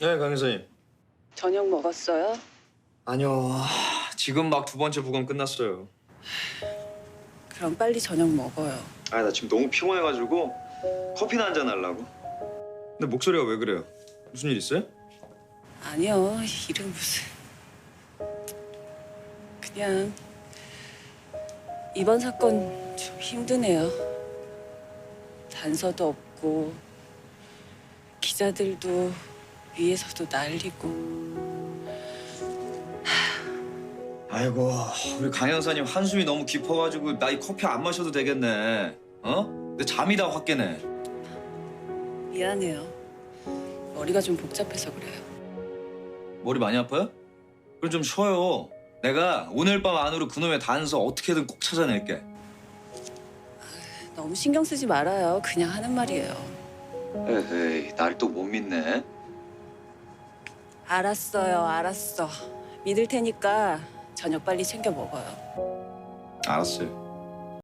네, 강 여사님. 저녁 먹었어요? 아니요. 지금 막 두 번째 부검 끝났어요. 그럼 빨리 저녁 먹어요. 아, 나 지금 너무 피곤해가지고 커피나 한 잔 하려고. 근데 목소리가 왜 그래요? 무슨 일 있어요? 아니요, 일은 무슨. 그냥 이번 사건 좀 힘드네요. 단서도 없고 기자들도 위에서도 난리고 아이고, 우리 강 여사님 한숨이 너무 깊어가지고 나 이 커피 안 마셔도 되겠네. 어? 근데 잠이 다 확 깨네. 미안해요. 머리가 좀 복잡해서 그래요. 머리 많이 아파요? 그럼 좀 쉬어요. 내가 오늘 밤 안으로 그놈의 단서 어떻게든 꼭 찾아낼게. 너무 신경 쓰지 말아요. 그냥 하는 말이에요. 에헤이, 날 또 못 믿네. 알았어요, 알았어. 믿을 테니까 저녁 빨리 챙겨 먹어요. 알았어요.